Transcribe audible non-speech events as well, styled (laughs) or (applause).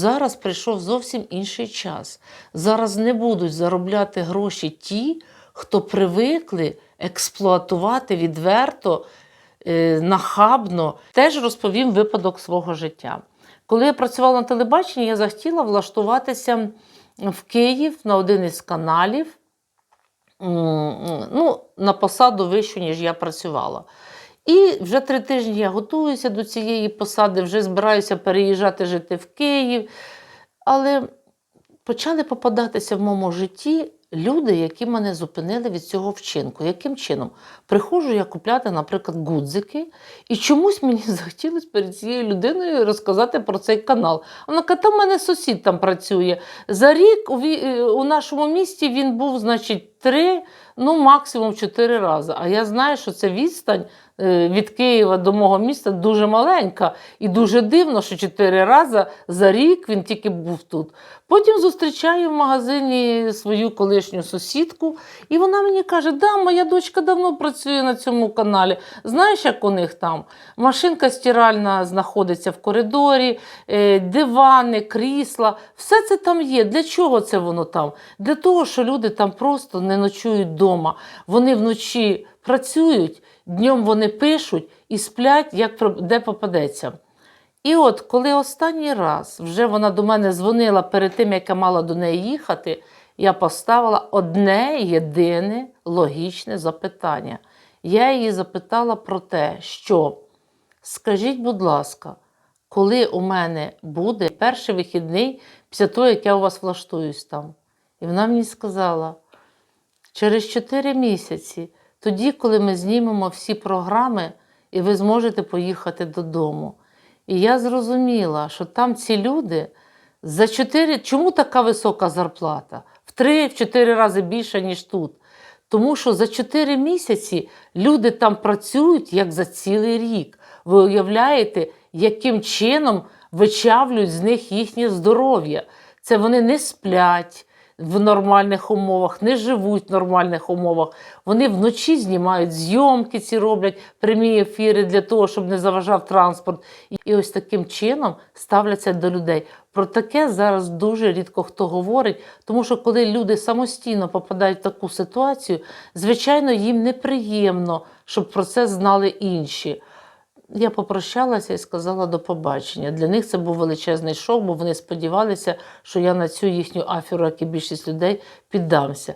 зараз прийшов зовсім інший час. Зараз не будуть заробляти гроші ті, хто привикли експлуатувати відверто, е, нахабно. Теж розповім випадок свого життя. Коли я працювала на телебаченні, я захотіла влаштуватися в Київ на один із каналів ну, на посаду вищу, ніж я працювала. І вже три тижні я готуюся до цієї посади, вже збираюся переїжджати жити в Київ. Але почали попадатися в моєму житті люди, які мене зупинили від цього вчинку. Яким чином? Приходжу я купляти, наприклад, гудзики, і чомусь мені (laughs) захотілося перед цією людиною розказати про цей канал. Вона каже, там в мене сусід там працює. За рік у, е, нашому місті він був, значить, три, ну максимум чотири рази. А я знаю, що це відстань е, від Києва до мого міста дуже маленька. І дуже дивно, що чотири рази за рік він тільки був тут. Потім зустрічаю в магазині свою колишню сусідку, і вона мені каже: Да, моя дочка давно працює на цьому каналі. Знаєш, як у них там? Машинка стиральна знаходиться в коридорі, е, дивани, крісла, все це там є. Для чого це воно там? Для того, що люди там просто не ночують вдома. Вони вночі працюють, днем вони пишуть і сплять, як де попадеться. І от коли останній раз вже вона до мене дзвонила перед тим, як я мала до неї їхати, я поставила одне єдине логічне запитання. Я її запитала про те, що скажіть, будь ласка, коли у мене буде перший вихідний після того, як я у вас влаштуюсь там? І вона мені сказала: через 4 місяці, тоді, коли ми знімемо всі програми, і ви зможете поїхати додому. І я зрозуміла, що там ці люди за 4... Чому така висока зарплата? В 3-4 рази більше, ніж тут. Тому що за 4 місяці люди там працюють як за цілий рік. Ви уявляєте, яким чином вичавлюють з них їхнє здоров'я. Це вони не сплять в нормальних умовах, не живуть в нормальних умовах. Вони вночі знімають зйомки, ці роблять прямі ефіри для того, щоб не заважав транспорт. І- ось таким чином ставляться до людей. Про таке зараз дуже рідко хто говорить, тому що коли люди самостійно попадають в таку ситуацію, звичайно, їм неприємно, щоб про це знали інші. Я попрощалася і сказала до побачення. Для них це був величезний шок, бо вони сподівалися, що я на цю їхню аферу, як і більшість людей, піддамся.